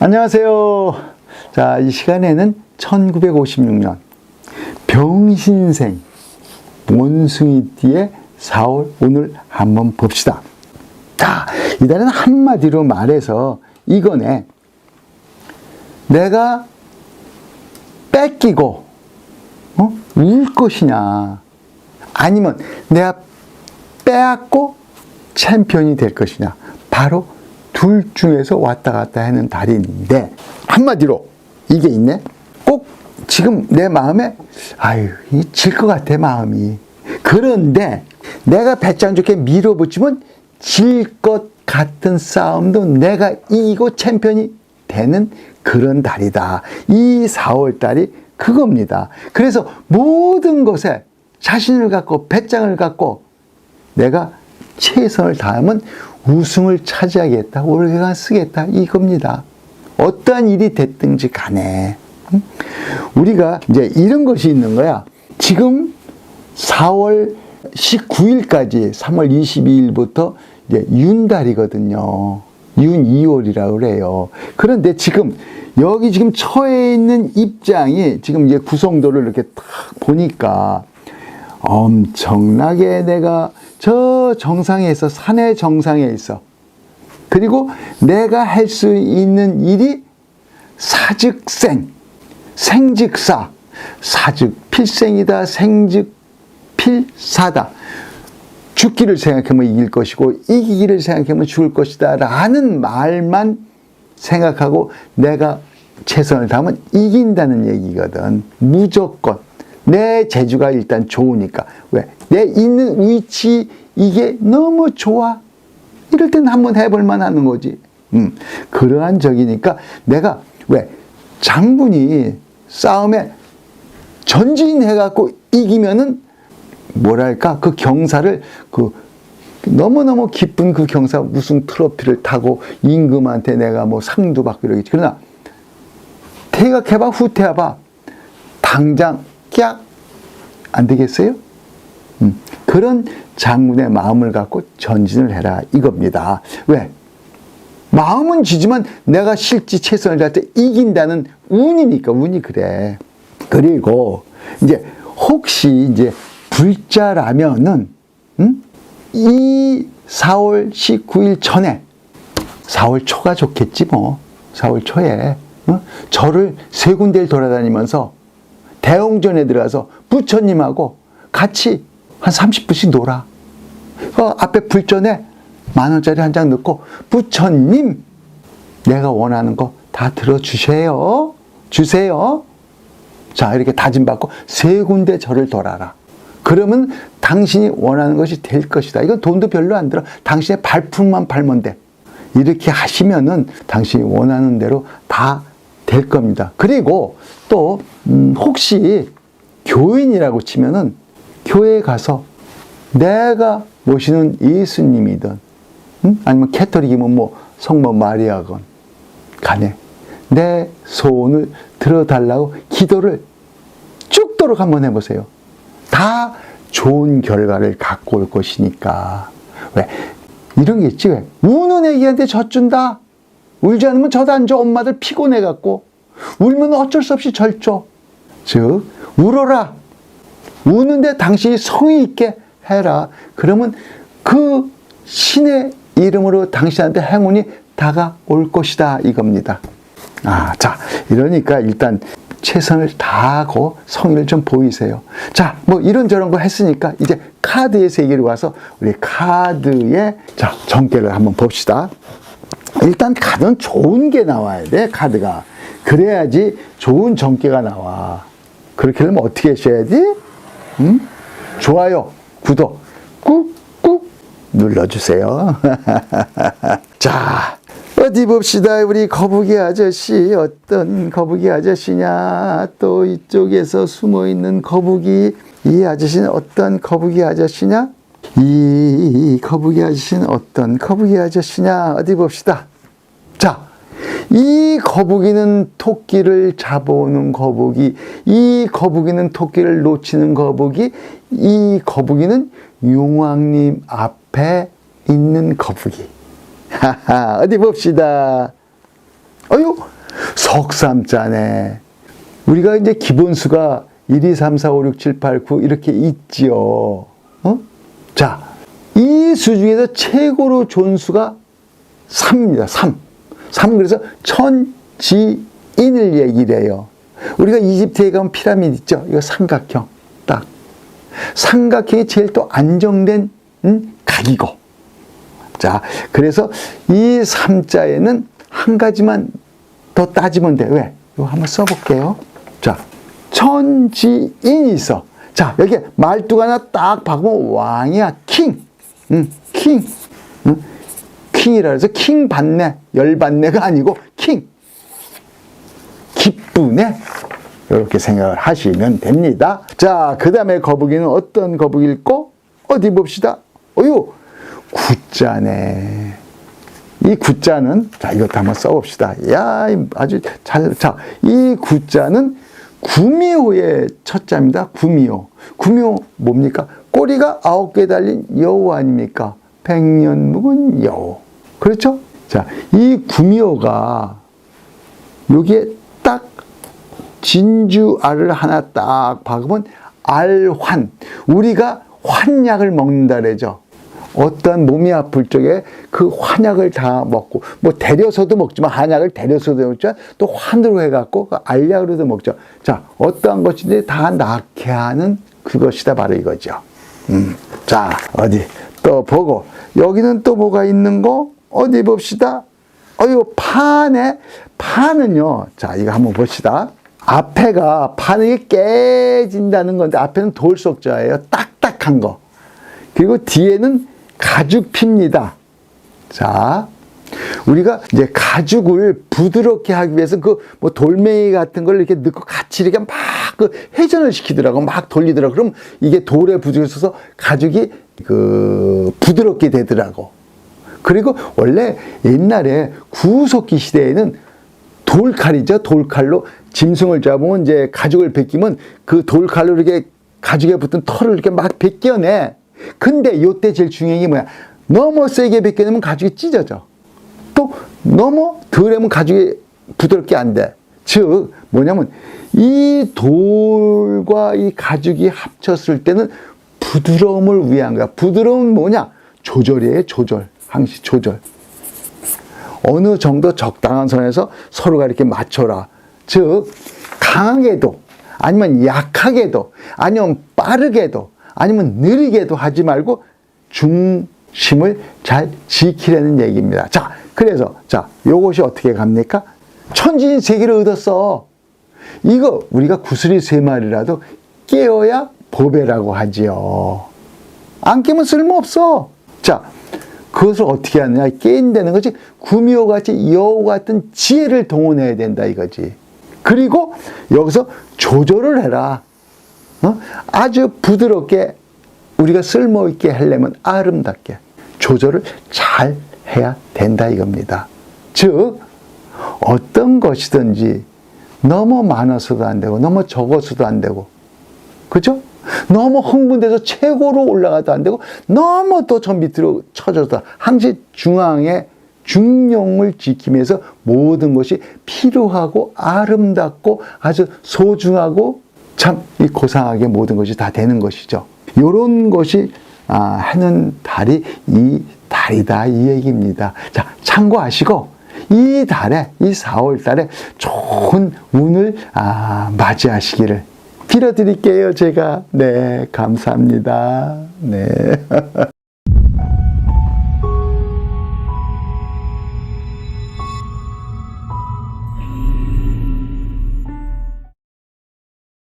안녕하세요. 자, 이 시간에는 1956년 병신생 원숭이띠의 4월 오늘 한번 봅시다. 자, 이 달은 한마디로 말해서 이거네. 내가 뺏기고 어? 울 것이냐 아니면 내가 빼앗고 챔피언이 될 것이냐 바로 둘 중에서 왔다 갔다 하는 달인인데 한마디로 이게 있네 꼭 지금 내 마음에 아유 질 것 같아 마음이 그런데 내가 배짱 좋게 밀어붙이면 질 것 같은 싸움도 내가 이기고 챔피언이 되는 그런 달이다. 이 4월 달이 그겁니다. 그래서 모든 것에 자신을 갖고 배짱을 갖고 내가 최선을 다하면 우승을 차지하겠다. 올해가 쓰겠다. 이겁니다. 어떠한 일이 됐든지 간에 응? 우리가 이제 이런 것이 있는 거야. 지금 4월 19일까지 3월 22일부터 이제 윤달이거든요. 윤 2월이라고 그래요. 그런데 지금 여기 지금 처해 있는 입장이 지금 이제 구성도를 이렇게 딱 보니까 엄청나게 내가 저 정상에 있어 산의 정상에 있어. 그리고 내가 할 수 있는 일이 사즉생, 생즉사, 사즉 필생이다, 생즉 필사다. 죽기를 생각하면 이길 것이고 이기기를 생각하면 죽을 것이다 라는 말만 생각하고 내가 최선을 다하면 이긴다는 얘기거든 무조건 내 재주가 일단 좋으니까. 왜? 내 있는 위치 이게 너무 좋아. 이럴 때는 한번 해볼 만하는 거지. 음, 그러한 적이니까 내가 왜? 장군이 싸움에 전진해갖고 이기면은 뭐랄까? 그 경사를 그 너무너무 기쁜 그 경사 우승 트로피를 타고 임금한테 내가 뭐 상도 받고 이러겠지. 그러나 태각해봐 후퇴해봐. 당장 깍 안 되겠어요? 음, 그런 장군의 마음을 갖고 전진을 해라 이겁니다 왜? 마음은 지지만 내가 실지 최선을 다할 때 이긴다는 운이니까 운이 그래 그리고 이제 혹시 이제 불자라면은 음? 이 4월 19일 전에 4월 초가 좋겠지 뭐 4월 초에 어? 절을 세 군데를 돌아다니면서 대웅전에 들어가서 부처님하고 같이 한 30분씩 놀아 그 앞에 불전에 만 원짜리 한 장 넣고 부처님 내가 원하는 거 다 들어주세요 주세요 자 이렇게 다짐받고 세 군데 절을 돌아라 그러면 당신이 원하는 것이 될 것이다. 이건 돈도 별로 안 들어. 당신의 발품만 팔면 돼. 이렇게 하시면은 당신이 원하는 대로 다 될 겁니다. 그리고 또, 음, 혹시 교인이라고 치면은 교회에 가서 내가 모시는 예수님이든, 음? 아니면 캐토릭이면 뭐 성모 마리아건 간에 내 소원을 들어달라고 기도를 쭉도록 한번 해보세요. 다 좋은 결과를 갖고 올 것이니까. 왜? 이런 게 있지, 왜? 우는 애기한테 젖준다? 울지 않으면 줘. 엄마들 피곤해갖고. 울면 어쩔 수 없이 절 줘. 즉, 울어라. 우는데 당신이 성의 있게 해라. 그러면 그 신의 이름으로 당신한테 행운이 다가올 것이다. 이겁니다. 아, 자, 이러니까 일단 최선을 다하고 성의를 좀 보이세요. 자, 뭐 이런저런 거 했으니까 이제 카드의 세계로 와서 우리 카드의 자, 정계를 한번 봅시다. 일단 카드는 좋은 게 나와야 돼, 카드가. 그래야지 좋은 정계가 나와. 그렇게 하면 어떻게 하셔야지? 음? 좋아요, 구독 꾹꾹 눌러주세요. 자, 어디 봅시다. 우리 거북이 아저씨, 어떤 거북이 아저씨냐. 또 이쪽에서 숨어 있는 거북이, 이 아저씨는 어떤 거북이 아저씨냐? 이 거북이 아저씨는 어떤 거북이 아저씨냐? 어디 봅시다. 자, 이 거북이는 토끼를 잡아오는 거북이, 이 거북이는 토끼를 놓치는 거북이, 이 거북이는 용왕님 앞에 있는 거북이. 하하, 어디 봅시다. 어유 석삼자네. 우리가 이제 기본수가 1, 2, 3, 4, 5, 6, 7, 8, 9 이렇게 있지요. 어? 자, 이 수 중에서 최고로 좋은 수가 3입니다. 3. 3 그래서 천지인을 얘기를 해요. 우리가 이집트에 가면 피라미드 있죠? 이거 삼각형. 딱. 삼각형이 제일 또 안정된 음, 각이고. 자, 그래서 이 3자에는 한 가지만 더 따지면 돼. 왜? 이거 한번 써볼게요. 자, 천지인이 있어. 자, 여기 말뚝 하나 딱 박으면 왕이야. 킹. 응, 킹. 응? 킹이라 해서 킹 받네. 열 받네가 아니고 킹. 기쁘네. 이렇게 생각을 하시면 됩니다. 자, 그 다음에 거북이는 어떤 거북이일꼬? 어디 봅시다. 어유, 구자네. 이 구자는, 자, 이것도 한번 써봅시다. 야, 아주 잘, 자, 이 구자는 구미호의 첫 자입니다. 구미호. 구미호 뭡니까? 꼬리가 아홉 개 달린 여우 아닙니까? 백년 묵은 여우. 그렇죠? 자, 이 구미호가 여기에 딱 진주 알을 하나 딱 박으면 알환. 우리가 환약을 먹는다 그러죠. 어떤 몸이 아플 적에 그 환약을 다 먹고 뭐 데려서도 먹지만 한약을 데려서도 먹지만 또 환으로 해갖고 그 알약으로도 먹죠. 자 어떠한 것인지 다 낫게 하는 그것이다 바로 이거죠. 음. 자 어디 또 보고 여기는 또 뭐가 있는 거 어디 봅시다. 어유 판에 판은요. 자 이거 한번 봅시다. 앞에가 판이 깨진다는 건데 앞에는 돌속자예요. 딱딱한 거. 그리고 뒤에는 가죽 핍니다. 자, 우리가 이제 가죽을 부드럽게 하기 위해서 그 뭐 돌멩이 같은 걸 이렇게 넣고 같이 이렇게 막 그 회전을 시키더라고. 막 돌리더라고. 그럼 이게 돌에 부딪혀서 가죽이 그 부드럽게 되더라고. 그리고 원래 옛날에 구석기 시대에는 돌칼이죠. 돌칼로 짐승을 잡으면 이제 가죽을 벗기면 그 돌칼로 이렇게 가죽에 붙은 털을 이렇게 막 벗겨내. 근데 요때 제일 중요한 게 뭐야? 너무 세게 벗겨내면 가죽이 찢어져. 또 너무 덜하면 가죽이 부드럽게 안 돼. 즉 뭐냐면 이 돌과 이 가죽이 합쳤을 때는 부드러움을 위한 거야. 부드러움은 뭐냐? 조절이에요. 조절. 항시 조절. 어느 정도 적당한 선에서 서로가 이렇게 맞춰라. 즉 강하게도 아니면 약하게도 아니면 빠르게도 아니면 느리게도 하지 말고 중심을 잘 지키라는 얘기입니다. 자, 그래서 자, 요것이 어떻게 갑니까? 천지인 세계를 얻었어. 이거 우리가 구슬이 세 마리라도 깨어야 보배라고 하지요. 안 깨면 쓸모없어. 자, 그것을 어떻게 하느냐? 깨인다는 것이 구미호 같이 여우 같은 지혜를 동원해야 된다 이거지. 그리고 여기서 조절을 해라. 어? 아주 부드럽게 우리가 쓸모있게 하려면 아름답게 조절을 잘 해야 된다 이겁니다. 즉, 어떤 것이든지 너무 많아서도 안 되고, 너무 적어서도 안 되고, 그죠? 너무 흥분돼서 최고로 올라가도 안 되고, 너무 또 저 밑으로 쳐져도 항상 중앙에 중용을 지키면서 모든 것이 필요하고 아름답고 아주 소중하고 참 이 고상하게 모든 것이 다 되는 것이죠. 이런 것이 아, 하는 달이 이 달이다 이 얘기입니다. 자 참고하시고 이 달에 이 4월 달에 좋은 운을 아, 맞이하시기를 빌어드릴게요 제가 네 감사합니다 네.